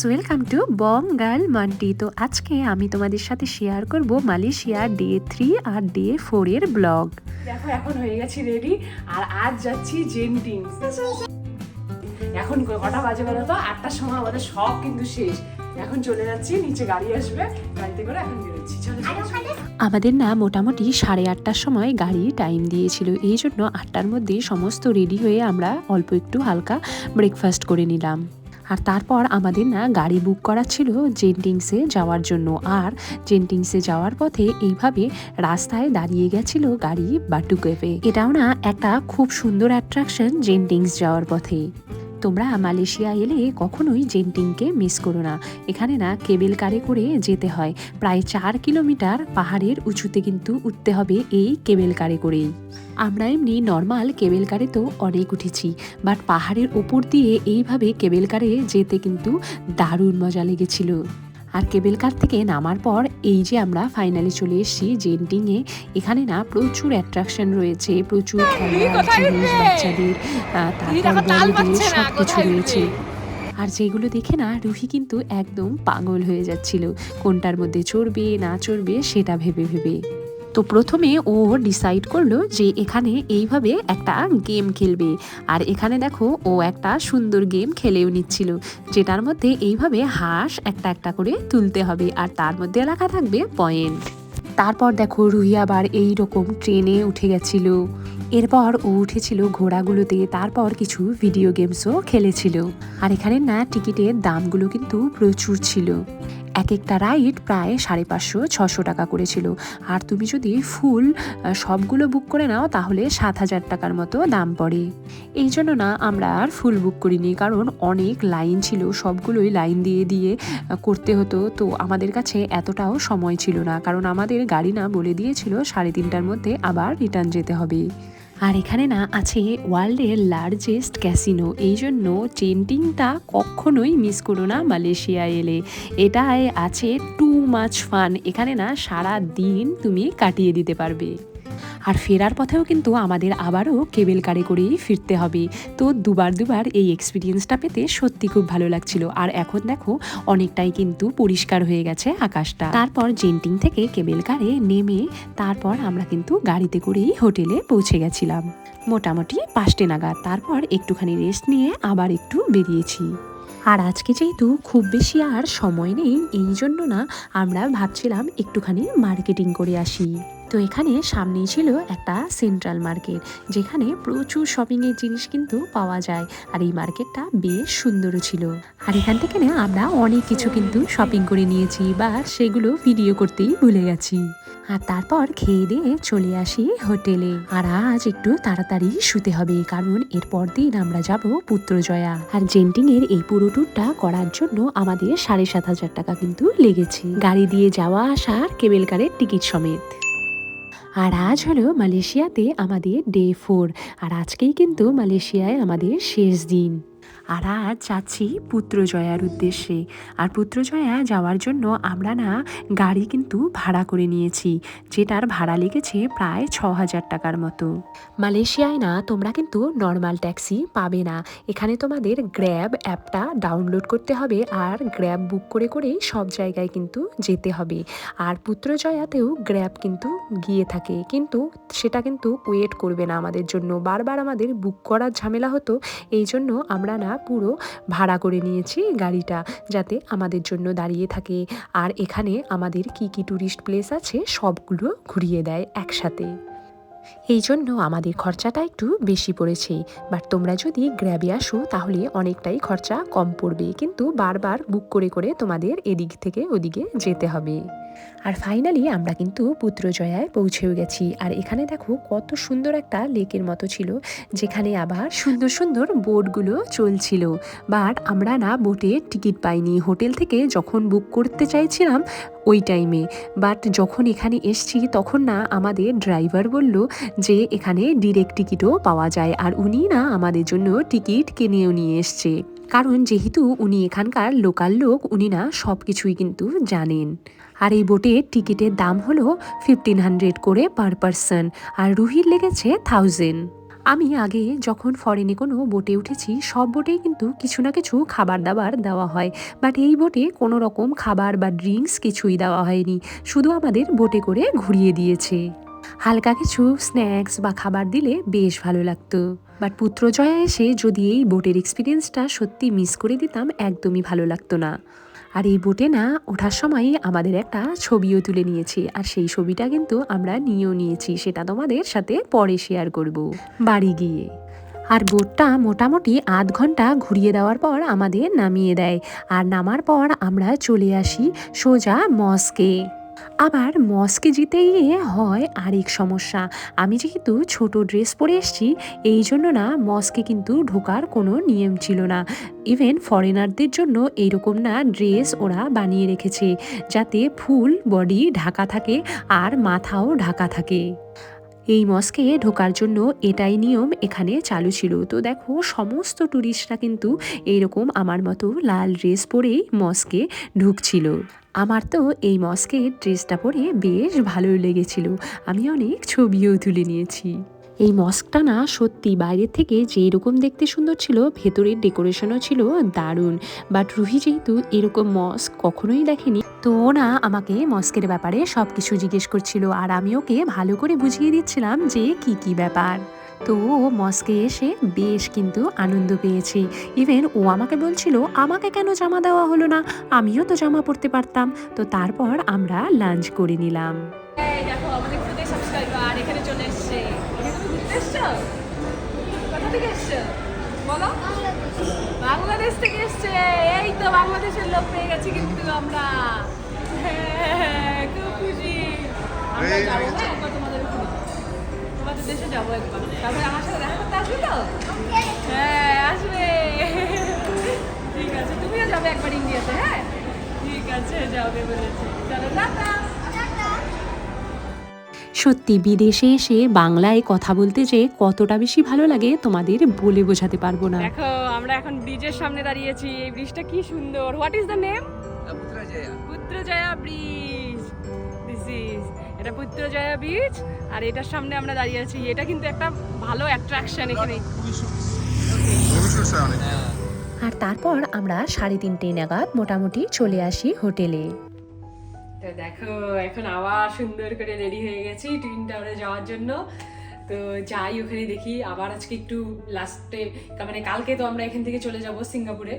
Guys welcome to Bong girl Manti তো আজকে আমি তোমাদের সাথে শেয়ার করব মালয়েশিয়া ডে থ্রি আর ডে ফোর এর ব্লগ দেখো এখন হয়ে গেছি রেডি আর আজ যাচ্ছি জেন্টিংস এখন কটা বাজে বলো তো? আটটার সময় আমাদের সব কিন্তু শেষ। এখন চলে যাচ্ছি নিচে গাড়ি আসবে গাড়িতে করে এখন বেরোচ্ছি। চলো। আমাদের না মোটামুটি সাড়ে আটটার সময় গাড়ি টাইম দিয়েছিল। এই জন্য আটটার মধ্যে সমস্ত রেডি হয়ে আমরা অল্প একটু হালকা ব্রেকফাস্ট করে নিলাম। আর তারপর আমাদের না গাড়ি বুক করা ছিল জেন্টিংসে যাওয়ার জন্য। আর জেন্টিংসে যাওয়ার পথে এইভাবে রাস্তায় দাঁড়িয়ে গেছিল গাড়ি বাটুকেপে এটাও না একটা খুব সুন্দর অ্যাট্রাকশন জেন্টিংস যাওয়ার পথে। তোমরা মালয়েশিয়া এলে কখনোই জেন্টিংকে মিস করো না। এখানে না কেবেল কারে করে যেতে হয়। প্রায় চার কিলোমিটার পাহাড়ের উঁচুতে কিন্তু উঠতে হবে এই কেবেল কারে করেই। আমরা এমনি নর্মাল কেবেল কারে তো অনেক উঠেছি। বাট পাহাড়ের ওপর দিয়ে এইভাবে কেবেল কারে যেতে কিন্তু দারুণ মজা লেগেছিল। আর কেবেল কার থেকে নামার পর এই যে আমরা ফাইনালি চলে এসেছি জেন্টিংয়ে এখানে না প্রচুর অ্যাট্রাকশন রয়েছে প্রচুর জিনিস বাচ্চাদের তারপর বড়দের সব কিছু রয়েছে? আর যেগুলো দেখে না রুহি কিন্তু একদম পাগল হয়ে যাচ্ছিল। কোনটার মধ্যে চড়বে না চড়বে সেটা ভেবে ভেবে। তো প্রথমে ও ডিসাইড করল যে এখানে এইভাবে একটা গেম খেলবে। আর এখানে দেখো ও একটা সুন্দর গেম খেলেও নিচ্ছিল, যেটার মধ্যে এইভাবে হাঁস একটা একটা করে তুলতে হবে আর তার মধ্যে লেখা থাকবে পয়েন্ট তারপর দেখো রুহি আবার এই রকম ট্রেনে উঠে গেছিল। এরপর ও উঠেছিল ঘোড়াগুলোতে, তারপর কিছু ভিডিও গেমসও খেলেছিল। আর এখানে না টিকিটের দামগুলো কিন্তু প্রচুর ছিল। এক একটা রাইড প্রায় সাড়ে পাঁচশো, ছশো টাকা করেছিল। আর তুমি যদি ফুল সবগুলো বুক করে নাও, তাহলে সাত হাজার টাকার মতো দাম পড়ে। এই জন্য না, আমরা আর ফুল বুক করিনি, কারণ অনেক লাইন ছিল, সবগুলোই লাইন দিয়ে দিয়ে করতে হতো। তো আমাদের কাছে এতটাও সময় ছিল না, কারণ আমাদের গাড়ি না বলে দিয়েছিল সাড়ে তিনটার মধ্যে আবার রিটার্ন যেতে হবে। আর এখানে না আছে ওয়ার্ল্ডের লার্জেস্ট ক্যাসিনো এই জন্য চেন্টিংটা কখনোই মিস করো না মালয়েশিয়া এলে। এটায় আছে টু মাছ ফান এখানে না সারা দিন তুমি কাটিয়ে দিতে পারবে। আর ফেরার পথেও কিন্তু আমাদের আবারও কেবেল কারে করেই ফিরতে হবে। তো দুবার দুবার এই এক্সপিরিয়েন্সটা পেতে সত্যি খুব ভালো লাগছিল। আর এখন দেখো, অনেকটাই কিন্তু পরিষ্কার হয়ে গেছে আকাশটা। তারপর জেন্টিং থেকে কেবেল কারে নেমে তারপর আমরা কিন্তু গাড়িতে করেই হোটেলে পৌঁছে গেছিলাম। মোটামুটি পাঁচটে নাগাদ। তারপর একটুখানি রেস্ট নিয়ে আবার একটু বেরিয়েছি। আর আজকে যেহেতু খুব বেশি আর সময় নেই, এই জন্য না আমরা ভাবছিলাম একটুখানি মার্কেটিং করে আসি। তো এখানে সামনেই ছিল একটা সেন্ট্রাল মার্কেট যেখানে প্রচুর শপিংয়ের জিনিস কিন্তু পাওয়া যায়। আর এই মার্কেটটা বেশ সুন্দরও ছিল। আর এখান থেকে না আমরা অনেক কিছু কিন্তু শপিং করে নিয়েছি বা সেগুলো ভিডিও করতেই ভুলে গেছি। আর তারপর খেয়ে দিয়ে চলে আসি হোটেলে। আর আজ একটু তাড়াতাড়ি শুতে হবে, কারণ এরপর দিন আমরা যাব পুত্রজয়া। আর জেন্টিং এর এই পুরো ট্যুরটা করার জন্য আমাদের সাড়ে সাত হাজার টাকা কিন্তু লেগেছে। গাড়ি দিয়ে যাওয়া আসার কেবেল কারের টিকিট সমেত। আর আজ হলো মালয়েশিয়াতে আমাদের ডে ফোর আর আজকেই কিন্তু মালয়েশিয়ায় আমাদের শেষ দিন। আর আজ যাচ্ছি পুত্রজয়ার উদ্দেশ্যে। আর পুত্রজয়া যাওয়ার জন্য আমরা না গাড়ি কিন্তু ভাড়া করে নিয়েছি, যেটার ভাড়া লেগেছে প্রায় ছ হাজার টাকার মতো। মালয়েশিয়ায় না তোমরা কিন্তু নর্মাল ট্যাক্সি পাবে না। এখানে তোমাদের গ্র্যাব অ্যাপটা ডাউনলোড করতে হবে আর গ্র্যাব বুক করে করেই সব জায়গায় কিন্তু যেতে হবে। আর পুত্রজয়াতেও গ্র্যাব কিন্তু গিয়ে থাকে, কিন্তু সেটা কিন্তু ওয়েট করবে না আমাদের জন্য। বারবার আমাদের বুক করার ঝামেলা হতো, এই জন্য আমরা না, পুরো ভাড়া করে নিয়েছি গাড়িটা যাতে আমাদের জন্য দাঁড়িয়ে থাকে। আর এখানে আমাদের কি কি ট্যুরিস্ট প্লেস আছে সবগুলো ঘুরিয়ে দেয় একসাথে। এই জন্য আমাদের খরচাটা একটু বেশি পড়েছে। বাট তোমরা যদি গ্র্যাবে আসো তাহলে অনেকটাই খরচা কম পড়বে। কিন্তু বারবার বুক করে করে তোমাদের এদিক থেকে ওদিকে যেতে হবে। আর ফাইনালি আমরা কিন্তু পুত্রজয়ায় পৌঁছেও গেছি। আর এখানে দেখো কত সুন্দর একটা লেকের মতো ছিল, যেখানে আবার সুন্দর সুন্দর বোটগুলো চলছিল। বাট আমরা না বোটে টিকিট পাইনি। হোটেল থেকে যখন বুক করতে চাইছিলাম ওই টাইমে বাট যখন এখানে এসছি তখন না আমাদের ড্রাইভার বলল যে এখানে ডিরেক্ট টিকিটও পাওয়া যায়। আর উনি না আমাদের জন্য টিকিট কিনেও নিয়ে এসছে। কারণ যেহেতু উনি এখানকার লোকাল লোক, উনি না সব কিছুই কিন্তু জানেন। আর এই বোটের টিকিটের দাম হলো ফিফটিন হান্ড্রেড করে পার পারসন আর রুহির লেগেছে থাউজেন্ড আমি আগে যখন ফরেনে কোনো বোটে উঠেছি, সব বোটেই কিন্তু কিছু না কিছু খাবার দাবার দেওয়া হয়। বাট এই বোটে কোনো রকম খাবার বা ড্রিঙ্কস কিছুই দেওয়া হয়নি। শুধু আমাদের বোটে করে ঘুরিয়ে দিয়েছে। হালকা কিছু স্ন্যাক্স বা খাবার দিলে বেশ ভালো লাগতো। বাট পুত্রজয়া এসে যদি এই বোটের এক্সপিরিয়েন্সটা সত্যি মিস করে দিতাম, একদমই ভালো লাগতো না। আর এই বোটে না, ওঠার সময় আমাদের একটা ছবিও তুলে নিয়েছি। আর সেই ছবিটা কিন্তু আমরা নিয়েও নিয়েছি, সেটা তোমাদের সাথে পরে শেয়ার করব। বাড়ি গিয়ে। আর বোটটা মোটামুটি আধ ঘণ্টা ঘুরিয়ে দেওয়ার পর আমাদের নামিয়ে দেয়। আর নামার পর আমরা চলে আসি সোজা মস্কে। আবার মস্কে যেতে গিয়ে হয় আরেক সমস্যা। আমি যেহেতু ছোট ড্রেস পরে এসেছি, এই জন্য না মস্কে কিন্তু ঢোকার কোনো নিয়ম ছিল না। ইভেন ফরেনারদের জন্য এইরকম না ড্রেস ওরা বানিয়ে রেখেছে, যাতে ফুল, বডি ঢাকা থাকে আর মাথাও ঢাকা থাকে। এই মস্কে ঢোকার জন্য এটাই নিয়ম এখানে চালু ছিল। তো দেখো, সমস্ত ট্যুরিস্টরা কিন্তু এইরকম আমার মতো লাল ড্রেস পরেই মস্কে ঢুকছিল। আমার তো এই মস্কের ড্রেসটা পরে বেশ ভালোই লেগেছিল। আমি অনেক ছবিও তুলে নিয়েছি। এই মস্কটা না সত্যি বাইরের থেকে যেই রকম দেখতে সুন্দর ছিল, ভেতরের ডেকোরেশনও ছিল দারুণ। বাট রুহি যেহেতু এরকম মস্ক কখনোই দেখেনি, তো না আমাকে মস্কের ব্যাপারে সব কিছু জিজ্ঞেস করছিল। আর আমি ওকে ভালো করে বুঝিয়ে দিচ্ছিলাম যে কি কি ব্যাপার। তো ও মস্কে এসে বেশ কিন্তু আনন্দ পেয়েছে। ইভেন ও আমাকে বলছিল আমাকে কেন জামা দেওয়া হলো না? আমিও তো জামা পরতে পারতাম। তো তারপর আমরা লাঞ্চ করে নিলাম। বাংলাদেশ থেকে এসছে। এই তো বাংলাদেশের লোক পেয়ে গেছি কিন্তু আমরা। হ্যাঁ, খুব খুশি। আমরা যাব হ্যাঁ তোমাদের দেশে যাব একবার। তারপরে আমার সাথে দেখা করতে আসবে তো? হ্যাঁ আসবে। ঠিক আছে তুমিও যাবে একবার ইন্ডিয়াতে হ্যাঁ? ঠিক আছে যাবে বলেছে। চলো টাটা। সত্যি বিদেশে এসে বাংলায় কথা বলতে যে কতটা বেশি ভালো লাগে তোমাদের বলে বোঝাতে পারব না। দেখো আমরা এখন ব্রিজের সামনে দাঁড়িয়েছি। এই ব্রিজটা কি সুন্দর। What is the name Putrajaya. Putrajaya bridge এটা পুত্রজয়া বীচ আর এটার সামনে আমরা দাঁড়িয়ে আছি। এটা কিন্তু একটা ভালো অ্যাট্রাকশন এখানে। আর তারপর আমরা সাড়ে তিনটে নাগাদ মোটামুটি চলে আসি হোটেলে। তো দেখো এখন আবার সুন্দর করে রেডি হয়ে গেছি টুইন টাওয়ারে যাওয়ার জন্য। তো যাই, ওখানে দেখি। আবার আজকে একটু লাস্টে মানে কালকে তো আমরা এখান থেকে চলে যাব সিঙ্গাপুরে।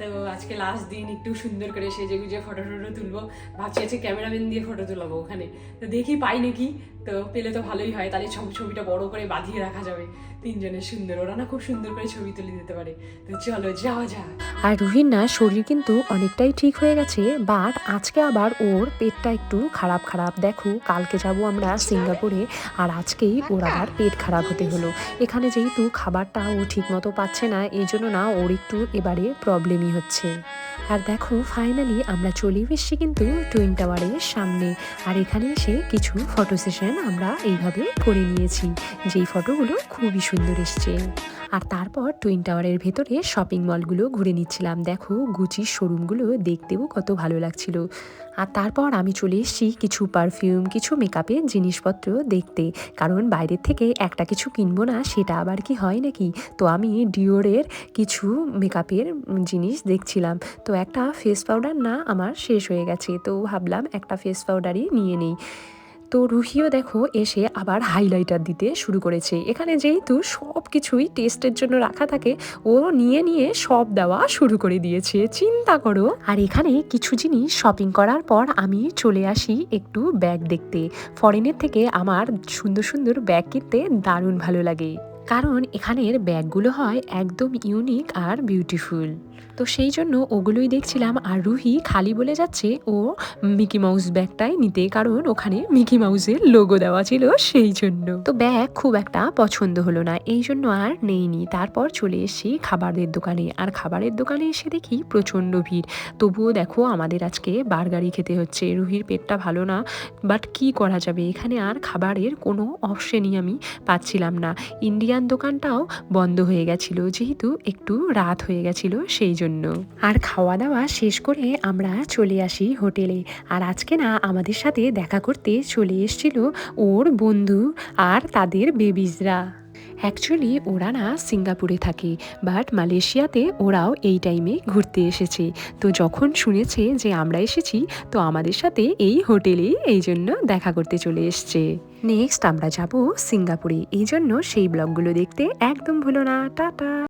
তো আজকে লাস্ট দিন একটু সুন্দর করে সেজে গুজে ফটো টটো তুলবো। ভাবছি আজকে ক্যামেরাম্যান দিয়ে ফটো তুলাবো ওখানে। তো দেখি পাই নাকি। তো পেলে তো ভালোই হয়। তাহলে ছবি, ছবিটা বড় করে বাঁধিয়ে রাখা যাবে। তিনজনের সুন্দর ওরা না খুব সুন্দর করে ছবি তুলে দিতে পারে। তো চলো যাওয়া যাক। আর রুহির না শরীর কিন্তু অনেকটাই ঠিক হয়ে গেছে বাট আজকে আবার ওর পেটটা একটু খারাপ খারাপ। দেখো কালকে যাব আমরা সিঙ্গাপুরে আর আজকেই ওর আবার পেট খারাপ হতে হলো। এখানে যেহেতু খাবারটা ও ঠিক মতো পাচ্ছে না এই জন্য না ওর একটু এবারে প্রবলেমই হচ্ছে। আর দেখো ফাইনালি আমরা চলে এসেছি কিন্তু টুইন টাওয়ারের সামনে। আর এখানে এসে কিছু ফটো সেশন আমরা এইভাবে করে নিয়েছি। যেই ফটোগুলো খুবই সুন্দর এসছে। আর তারপর টুইন টাওয়ারের ভেতরে শপিং মলগুলো ঘুরে নিচ্ছিলাম। দেখো গুচির শোরুমগুলো দেখতেও কত ভালো লাগছিল। আর তারপর আমি চলে এসেছি কিছু পারফিউম কিছু মেকআপের জিনিসপত্র দেখতে। কারণ বাইরের থেকে একটা কিছু কিনবো না, সেটা আবার কি হয় নাকি? তো আমি ডিওরের কিছু মেকআপের জিনিস দেখছিলাম। তো একটা ফেস পাউডার না, আমার শেষ হয়ে গেছে। তো ভাবলাম একটা ফেস পাউডারই নিয়ে নেই। তো রুহিও দেখো এসে আবার হাইলাইটার দিতে শুরু করেছে। এখানে যেহেতু সব কিছুই টেস্টের জন্য রাখা থাকে ও নিয়ে নিয়ে সব দেওয়া শুরু করে দিয়েছে। চিন্তা করো। আর এখানে কিছু জিনিস শপিং করার পর আমি চলে আসি একটু ব্যাগ দেখতে। ফরেনের থেকে আমার সুন্দর সুন্দর ব্যাগ কিনতে দারুণ ভালো লাগে। কারণ এখানের ব্যাগগুলো হয় একদম ইউনিক আর বিউটিফুল তো সেই জন্য ওগুলোই দেখছিলাম আর রুহি খালি বলে যাচ্ছে, ও মিকি মাউস ব্যাগটাই নিতে। কারণ ওখানে মিকি মাউসের লোগো দেওয়া ছিল সেই জন্য। তো ব্যাগ খুব একটা পছন্দ হলো না, এই জন্য আর নেইনি। তারপর চলে এসেছি খাবারের দোকানে, আর খাবারের দোকানে এসে দেখি প্রচণ্ড ভিড়। তবুও দেখো আমাদের আজকে বার্গারই খেতে হচ্ছে, রুহির পেটটা ভালো না, বাট কি করা যাবে? এখানে আর খাবারের কোনো অপশনই আমি পাচ্ছিলাম না। ইন্ডিয়ান দোকানটাও বন্ধ হয়ে গেছিল, যেহেতু একটু রাত হয়ে গেছিল, সেই জন্য। আর খাওয়া দাওয়া শেষ করে আমরা চলে আসি হোটেলে। আর আজকে না আমাদের সাথে দেখা করতে চলে এসেছিল ওর বন্ধু আর তাদের বেবিজরা। অ্যাকচুয়ালি ওরা না সিঙ্গাপুরে থাকে বাট মালয়েশিয়াতে ওরাও এই টাইমে ঘুরতে এসেছে। তো যখন শুনেছে যে আমরা এসেছি, তো আমাদের সাথে এই হোটেলেই এই জন্য দেখা করতে চলে এসছে। নেক্সট আমরা যাব সিঙ্গাপুরে। এই জন্য সেই ব্লগগুলো দেখতে একদম ভুলো না। টাটা!